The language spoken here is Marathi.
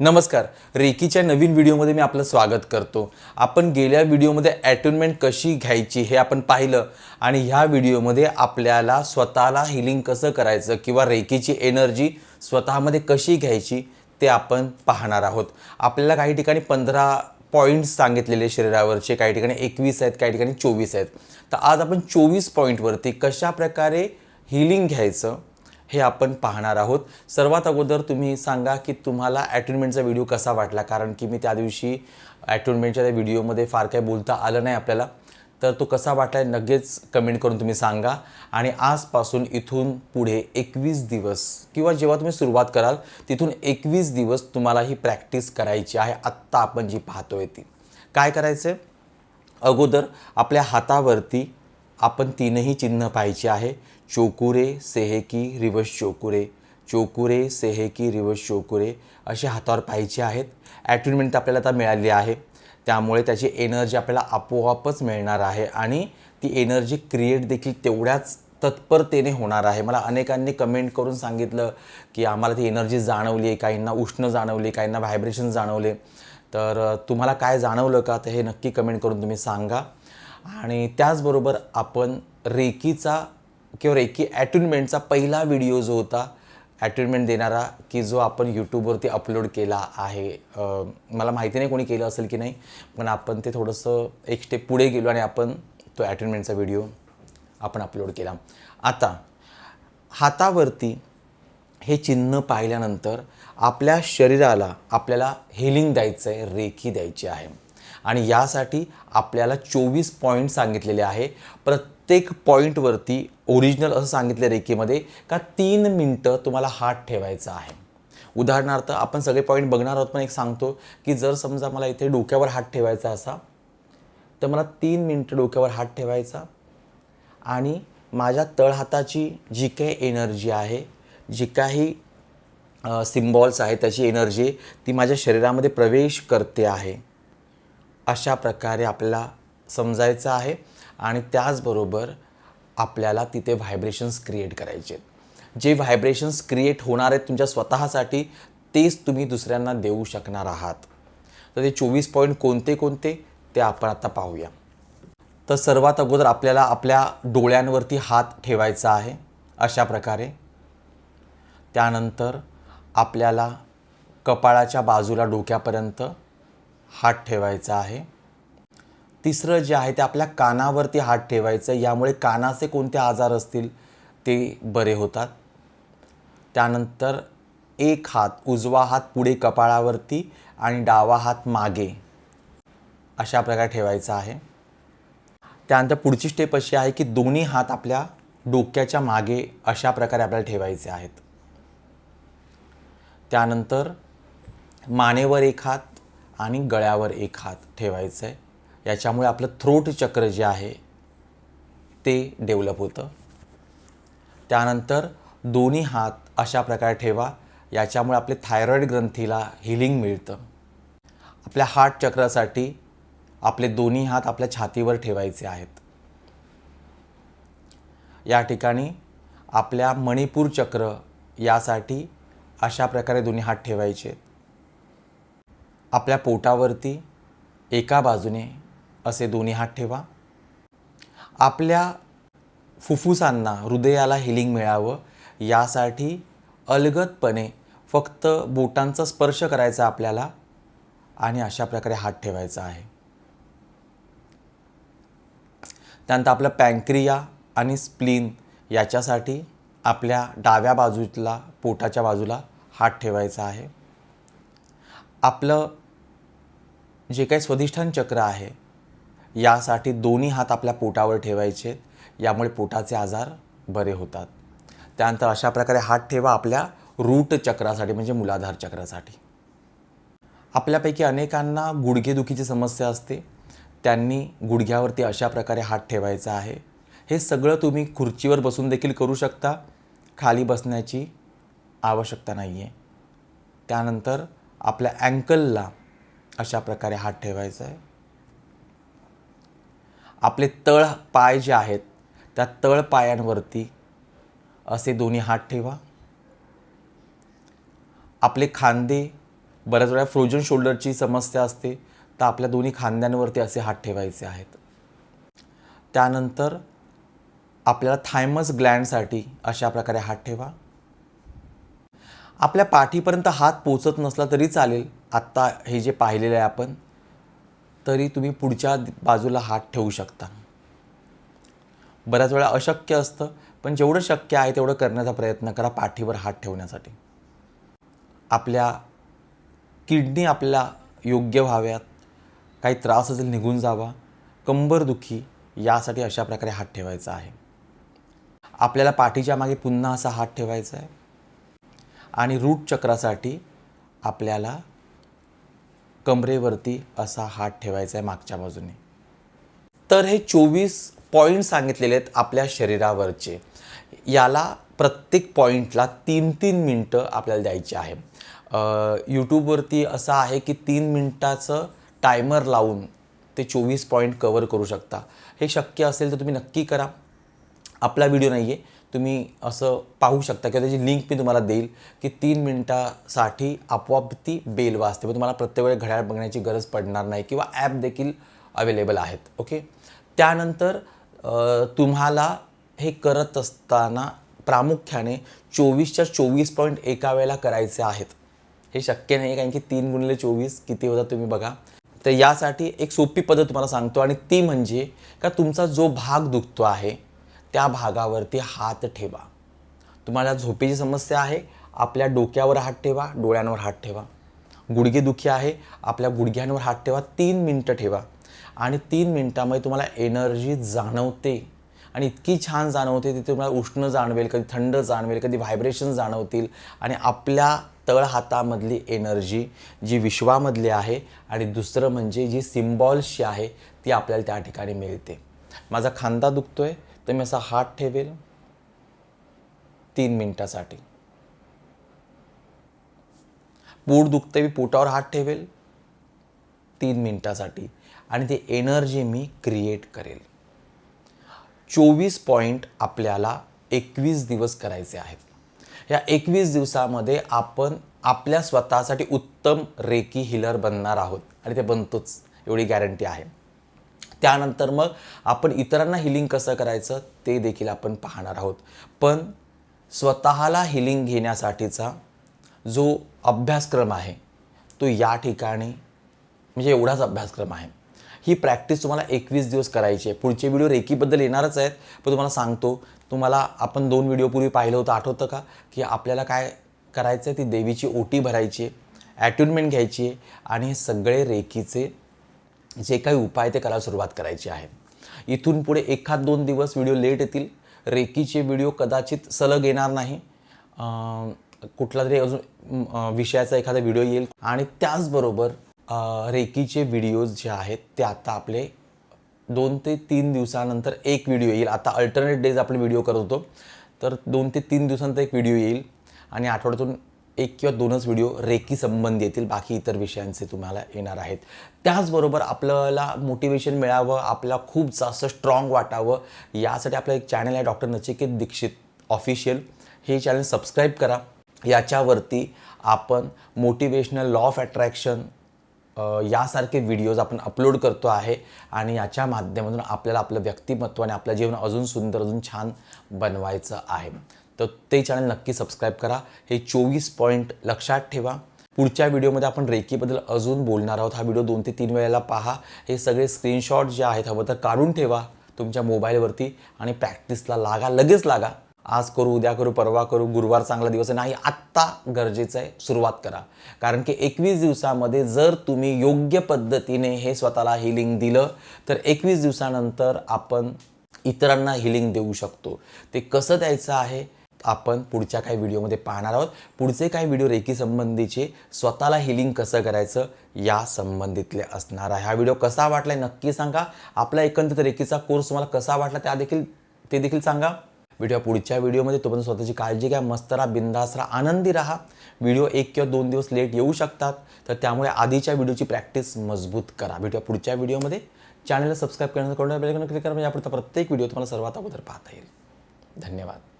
नमस्कार. रेकीच्या नवीन व्हिडिओमध्ये मी आपलं स्वागत करतो. आपण गेल्या व्हिडिओमध्ये ॲटोनमेंट कशी घ्यायची हे आपण पाहिलं आणि ह्या व्हिडिओमध्ये आपल्याला स्वतःला हिलिंग कसं करायचं किंवा रेकीची एनर्जी स्वतःमध्ये कशी घ्यायची ते आपण पाहणार आहोत. आपल्याला काही ठिकाणी पंधरा पॉईंट्स सांगितलेले शरीरावरचे काही ठिकाणी एकवीस आहेत काही ठिकाणी चोवीस आहेत. तर आज आपण चोवीस पॉईंटवरती कशा प्रकारे हिलिंग घ्यायचं हे आपण पाहणार आहोत. सर्वात अगोदर तुम्ही सांगा की तुम्हाला ॲटोनमेंटचा व्हिडिओ कसा वाटला? कारण की मी त्या दिवशी ॲटोनमेंटच्या त्या व्हिडिओमध्ये फार काही बोलता आलं नाही आपल्याला. तर तो कसा वाटला आहे लगेच कमेंट करून तुम्ही सांगा. आणि आजपासून इथून पुढे एकवीस दिवस किंवा जेव्हा तुम्ही सुरुवात कराल तिथून एकवीस दिवस तुम्हाला ही प्रॅक्टिस करायची आहे. आत्ता आपण जी पाहतोय ती. काय करायचं आहे अगोदर आपल्या हातावरती आपण तीनही चिन्ह पाहायची आहे. चोकुरे सेहेकी रिवर्स चोकुरे चोकुरे सेहेकी रिवर्स चोकुरे असे हातावर पाहायचे आहेत. ॲटोनमेंट आपल्याला आता मिळाली आहे. त्यामुळे त्याची एनर्जी आपल्याला आपोआपच मिळणार आहे आणि ती एनर्जी क्रिएट देखील तेवढ्याच तत्परतेने होणार आहे. मला अनेकांनी कमेंट करून सांगितलं की आम्हाला ती एनर्जी जाणवली आहे काहींना उष्ण जाणवली काहींना व्हायब्रेशन जाणवले. तर तुम्हाला काय जाणवलं का तर हे नक्की कमेंट करून तुम्ही सांगा. आणि त्याचबरोबर आपण रेकीचा किंवा रेकी ॲटुनमेंटचा पहिला व्हिडिओ जो होता ॲटुनमेंट देणारा की जो आपण यूट्यूबवरती अपलोड केला आहे मला माहिती नाही कोणी केलं असेल की नाही पण आपण ते थोडंसं एक स्टेप पुढे गेलो आणि आपण तो ॲटुनमेंटचा व्हिडिओ आपण अपलोड केला. आता हातावरती हे चिन्ह पाहिल्यानंतर आपल्या शरीराला आपल्याला हेलिंग द्यायचं आहे रेखी द्यायची आहे. आणि यासाठी आपल्याला चोवीस पॉईंट सांगितलेले आहे. प्रत्येक प्रत्येक पॉईंटवरती ओरिजिनल असं सांगितलं रेकीमध्ये का तीन मिनटं तुम्हाला हात ठेवायचा आहे. उदाहरणार्थ आपण सगळे पॉईंट बघणार आहोत पण एक सांगतो की जर समजा मला इथे डोक्यावर हात ठेवायचा असा तर मला तीन मिनटं डोक्यावर हात ठेवायचा आणि माझ्या तळहाताची जी काही एनर्जी आहे जी काही सिम्बॉल्स आहे त्याची एनर्जी ती माझ्या शरीरामध्ये प्रवेश करते आहे. अशा प्रकारे आपल्याला समजायचं आहे. आणि त्याचबरोबर आपल्याला तिथे व्हायब्रेशन्स क्रिएट करायचे आहेत जे व्हायब्रेशन्स क्रिएट होणार आहेत तुमच्या स्वतःसाठी तेच तुम्ही दुसऱ्यांना देऊ शकणार आहात. तर ते चोवीस पॉईंट कोणते कोणते ते आपण आता पाहूया. तर सर्वात अगोदर आपल्याला आपल्या डोळ्यांवरती हात ठेवायचा आहे अशा प्रकारे. त्यानंतर आपल्याला कपाळाच्या बाजूला डोक्यापर्यंत हात ठेवायचा आहे. तिसरं जे आहे ते आपल्या कानावरती हात ठेवायचं यामुळे कानाचे कोणते आजार असतील ते बरे होतात. त्यानंतर एक हात उजवा हात पुढे कपाळावरती आणि डावा हात मागे अशा प्रकारे ठेवायचा आहे. त्यानंतर पुढची स्टेप अशी आहे की दोन्ही हात आपल्या डोक्याच्या मागे अशा प्रकारे आपल्याला ठेवायचे आहेत. त्यानंतर मानेवर एक हात आणि गळ्यावर एक हात ठेवायचं आहे. याच्यामुळे आपलं थ्रोट चक्र जे आहे ते डेव्हलप होतं. त्यानंतर दोन्ही हात अशा प्रकारे ठेवा याच्यामुळे आपले थायरॉईड ग्रंथीला हिलिंग मिळतं. आपल्या हार्ट चक्रासाठी आपले दोन्ही हात आपल्या छातीवर ठेवायचे आहेत. या ठिकाणी आपल्या मणिपूर चक्र यासाठी अशा प्रकारे दोन्ही हात ठेवायचे आपल्या पोटावरती एका बाजूने असे दोन्ही हात ठेवा. आपल्या फुफ्फुसांना हृदयाला हिलिंग मिळावं यासाठी अलगदपणे फक्त बोटांचा स्पर्श करायचा आपल्याला आणि अशा प्रकारे हात ठेवायचा आहे. त्यानंतर आपलं पँक्रिया आणि स्प्लीन याच्यासाठी आपल्या डाव्या बाजूला पोटाच्या बाजूला हात ठेवायचा आहे. आपलं जे काही स्वधिष्ठान चक्र आहे यासाठी दोन्ही हात आपल्या पोटावर ठेवायचे आहेत. यामुळे पोटाचे आजार बरे होतात. त्यानंतर अशा प्रकारे हात ठेवा आपल्या रूट चक्रासाठी म्हणजे मूलाधार चक्रासाठी. आपल्यापैकी अनेकांना गुडघेदुखीची समस्या असते. त्यांनी गुडघ्यावरती अशा प्रकारे हात ठेवायचा आहे. हे सगळं तुम्ही खुर्चीवर बसून देखील करू शकता. खाली बसण्याची आवश्यकता नाही आहे त्यानंतर आपल्या अँकलला अशा प्रकारे हात ठेवायचा आहे. आपले तळ पाय जे आहेत त्या तळ पायांवरती असे दोन्ही हात ठेवा. आपले खांदे बऱ्याच वेळा फ्रोजन शोल्डरची समस्या असते तर आपल्या दोन्ही खांद्यांवरती असे हात ठेवायचे आहेत. त्यानंतर आपल्याला थायमस ग्लँडसाठी अशा प्रकारे हात ठेवा. आपल्या पाठीपर्यंत हात पोचत नसला तरी चालेल. आत्ता हे जे पाहिलेलं आहे आपण तरी तुम्ही पुढच्या बाजूला हात ठेवू शकता. बऱ्याच वेळा अशक्य असतं पण जेवढं शक्य आहे तेवढं करण्याचा प्रयत्न करा पाठीवर हात ठेवण्यासाठी. आपल्या किडनी आपल्याला योग्य व्हाव्यात काही त्रास असेल निघून जावा कंबरदुखी यासाठी अशा प्रकारे हात ठेवायचा आहे. आपल्याला पाठीच्या मागे पुन्हा असा हात ठेवायचा आहे. आणि रूट चक्रासाठी आपल्याला कमरेवरती असा हात ठेवायचा आहे मागच्या बाजूने. तर हे चोवीस पॉईंट सांगितलेले आहेत आपल्या शरीरावरचे. याला प्रत्येक पॉईंटला तीन तीन मिनटं आपल्याला द्यायची आहे. यूट्यूबवरती असं आहे की तीन मिनटाचं टायमर लावून ते चोवीस पॉईंट कवर करू शकता. हे शक्य असेल तर तुम्ही नक्की करा. आपला व्हिडिओ नाही आहे तुम्ही असं पाहू शकता किंवा त्याची लिंक मी तुम्हाला देईल की तीन मिनटासाठी आपोआप ती बेल वाजते. मग तुम्हाला प्रत्येक वेळी घड्याळ बघण्याची गरज पडणार नाही किंवा ॲप देखील अवेलेबल आहेत ओके त्यानंतर तुम्हाला हे करत असताना प्रामुख्याने चोवीसच्या चोवीस पॉईंट एका वेळेला करायचे आहेत. हे शक्य नाही कारण की तीन गुणिले चोवीस किती होतात तुम्ही बघा. तर यासाठी एक सोपी पद्धत तुम्हाला सांगतो आणि ती म्हणजे का तुमचा जो भाग दुखतो आहे त्या भागावरती हात ठेवा. तुम्हाला झोपेची समस्या आहे आपल्या डोक्यावर हात ठेवा डोळ्यांवर हात ठेवा. गुडघेदुखी आहे आपल्या गुडघ्यांवर हात ठेवा तीन मिनटं ठेवा. आणि तीन मिनटामध्ये तुम्हाला एनर्जी जाणवते. आणि इतकी छान जाणवते तिथे तुम्हाला उष्ण जाणवेल कधी थंड जाणवेल कधी व्हायब्रेशन जाणवतील. आणि आपल्या तळ हातामधली एनर्जी जी विश्वामधली आहे आणि दुसरं म्हणजे जी सिम्बॉल्सची आहे ती आपल्याला त्या ठिकाणी मिळते. माझा खांदा दुखतो आहे तर मी असा हात ठेवेल तीन मिनिटासाठी. पोट दुखते मी पोटावर हात ठेवेल तीन मिनिटासाठी. आणि ती एनर्जी मी क्रिएट करेल. चोवीस पॉईंट आपल्याला एकवीस दिवस करायचे आहेत. या एकवीस दिवसामध्ये आपण आपल्या स्वतःसाठी उत्तम रेकी हिलर बनणार आहोत. आणि ते बनतोच. एवढी गॅरंटी आहे. त्यानंतर मग आपण इतरांना हिलिंग कसं करायचं ते देखील आपण पाहणार आहोत. पण स्वतःला हिलिंग घेण्यासाठीचा जो अभ्यासक्रम आहे तो या ठिकाणी म्हणजे एवढाच अभ्यासक्रम आहे. ही प्रॅक्टिस तुम्हाला एकवीस दिवस करायची आहे. पुढचे व्हिडिओ रेकीबद्दल येणारच आहेत पण तुम्हाला सांगतो तुम्हाला आपण दोन व्हिडिओ पूर्वी पाहिलं होतं आठवतं का? की आपल्याला काय करायचं आहे ती देवीची ओटी भरायची आहे ॲट्युनमेंट घ्यायची आहे आणि हे सगळे रेकीचे जे काही उपाय ते करायला सुरुवात करायची आहे. इथून पुढे एखाद दोन दिवस व्हिडिओ लेट येतील. रेकीचे व्हिडिओ कदाचित सलग येणार नाही. कुठला तरी अजून विषयाचा एखादा व्हिडिओ येईल. आणि त्याचबरोबर रेकीचे व्हिडिओज जे आहेत ते आता आपले दोन ते तीन दिवसानंतर एक व्हिडिओ येईल. आता अल्टरनेट डेज आपण व्हिडिओ करत होतो. तर दोन ते तीन दिवसानंतर एक व्हिडिओ येईल. आणि आठवड्यातून एक किंवा दोनच व्हिडिओ रेकी संबंधी येतील बाकी इतर विषयांचे तुम्हाला येणार आहेत. त्याचबरोबर आपल्याला मोटिवेशन मिळावं आपल्याला खूप जास्त स्ट्रॉंग वाटावं यासाठी आपलं एक चॅनल आहे डॉक्टर नचिकेत दीक्षित ऑफिशियल हे चॅनल सबस्क्राईब करा. याच्यावरती आपण मोटिवेशनल लॉ ऑफ अट्रॅक्शन यासारखे व्हिडिओज आपण अपलोड करतो आहे आणि याच्या माध्यमातून आपल्याला आपलं व्यक्तिमत्व आणि आपलं जीवन अजून सुंदर अजून छान बनवायचं आहे. तर ते चॅनल नक्की सबस्क्राईब करा. हे चोवीस पॉईंट लक्षात ठेवा. पुढच्या व्हिडिओमध्ये आपण रेकीबद्दल अजून बोलणार आहोत. हा व्हिडिओ दोन ते तीन वेळेला पहा. हे सगळे स्क्रीनशॉट जे आहेत हवं तर काढून ठेवा तुमच्या मोबाईलवरती आणि प्रॅक्टिसला लागा. लगेच लागा. आज करू उद्या करू परवा करू गुरुवार चांगला दिवस आहे. नाही आत्ता गरजेचं आहे सुरुवात करा. कारण की एकवीस दिवसामध्ये जर तुम्ही योग्य पद्धतीने हे स्वतःला हिलिंग दिलं तर एकवीस दिवसानंतर आपण इतरांना हिलिंग देऊ शकतो. ते कसं द्यायचं आहे? आपण पुढच्या काही व्हिडिओमध्ये पाहणार आहोत. पुढचे काही व्हिडिओ रेकी संबंधीचे स्वतःला हिलिंग कसं करायचं या संबंधितले असणार आहे. हा व्हिडिओ कसा वाटला नक्की सांगा. आपला एकंदरीत रेकीचा कोर्स तुम्हाला कसा वाटला त्या देखील ते देखील सांगा. व्हिडिओ पुढच्या व्हिडिओमध्ये तोपर्यंत स्वतःची काळजी घ्या मस्त राहा बिंदास राहा आनंदी राहा. व्हिडिओ एक किंवा दोन दिवस लेट येऊ शकतात. तर त्यामुळे आधीच्या व्हिडिओची प्रॅक्टिस मजबूत करा. भेटूया पुढच्या व्हिडिओमध्ये चॅनलला सबस्क्राईब करण्याचं करून क्लिक करा. म्हणजे आपण प्रत्येक व्हिडिओ तुम्हाला सर्वात अगोदर पाहता येईल. धन्यवाद.